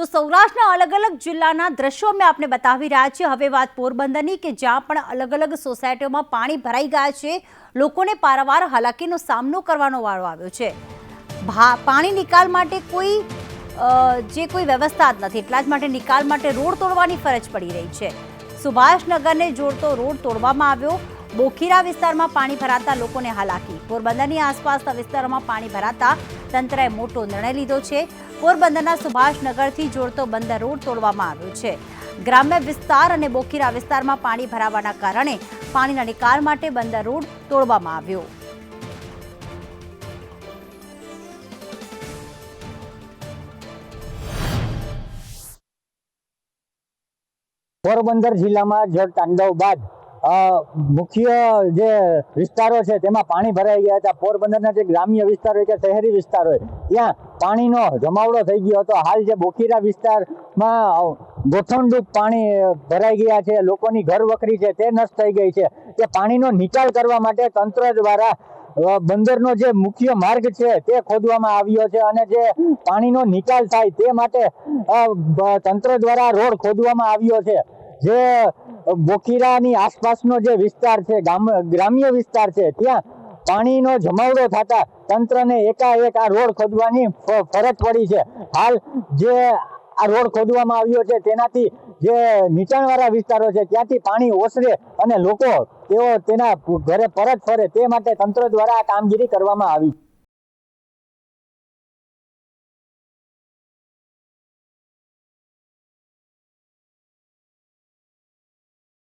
તો સૌરાષ્ટ્રના અલગ અલગ જિલ્લાના દ્રશ્યો અમે આપને બતાવી રહ્યા છીએ. હવે વાત પોરબંદરની કે જ્યાં પણ અલગ અલગ સોસાયટીઓમાં પાણી ભરાઈ ગયા છે, લોકોને પારાવાર હાલાકીનો સામનો કરવાનો વારો આવ્યો છે. પાણી નિકાલ માટે કોઈ જે કોઈ વ્યવસ્થા જ નથી. એટલા જ માટે નિકાલ માટે રોડ તોડવાની ફરજ પડી રહી છે. સુભાષનગરને જોડતો રોડ તોડવામાં આવ્યો. બોખીરા વિસ્તારમાં પાણી ભરાતા લોકોને હાલાકી. પોરબંદરની આસપાસના વિસ્તારોમાં પાણી ભરાતા તંત્રએ મોટો નિર્ણય લીધો છે. પોરબંદરના સુભાષનગરથી જોડતો બંદર રોડ તોડવામાં આવ્યો છે. ગ્રામ્ય વિસ્તાર અને બોખીરા વિસ્તારમાં પાણી ભરાવાના કારણે પાણીના નિકાલ માટે બંદર રોડ તોડવામાં આવ્યો. પોરબંદર જિલ્લામાં જળ તાંડવ બાદ મુખ્ય જે વિસ્તારો છે તેમાં પાણી ભરાઈ ગયા હતા. પોરબંદરના જે ગ્રામ્ય વિસ્તાર હોય કે શહેરી વિસ્તાર હોય ત્યાં પાણીનો જમાવડો થઈ ગયો હતો. હાલ જે બોખીરા વિસ્તારમાં અ, પાણી ભરાઈ ગયા છે લોકોની ઘર વખરી છે તે નષ્ટ થઈ ગઈ છે. તે પાણીનો નિકાલ કરવા માટે તંત્ર દ્વારા બંદરનો જે મુખ્ય માર્ગ છે તે ખોદવામાં આવ્યો છે અને જે પાણીનો નિકાલ થાય તે માટે તંત્ર દ્વારા રોડ ખોદવામાં આવ્યો છે. જે બોકીરાની આસપાસનો જે વિસ્તાર છે, ગામ, ગ્રામ્ય વિસ્તાર છે, ત્યાં પાણીનો જમાવડો થતા તંત્રને એકાએક આ રોડ ખોદવાની ફરજ પડી છે. હાલ જે આ રોડ ખોદવામાં આવ્યો છે, તેનાથી જે નીચાણવાળા વિસ્તારો છે, ત્યાંથી પાણી ઓસરે અને લોકો તેઓ તેના ઘરે પરત ફરે તે માટે તંત્ર દ્વારા આ કામગીરી કરવામાં આવી.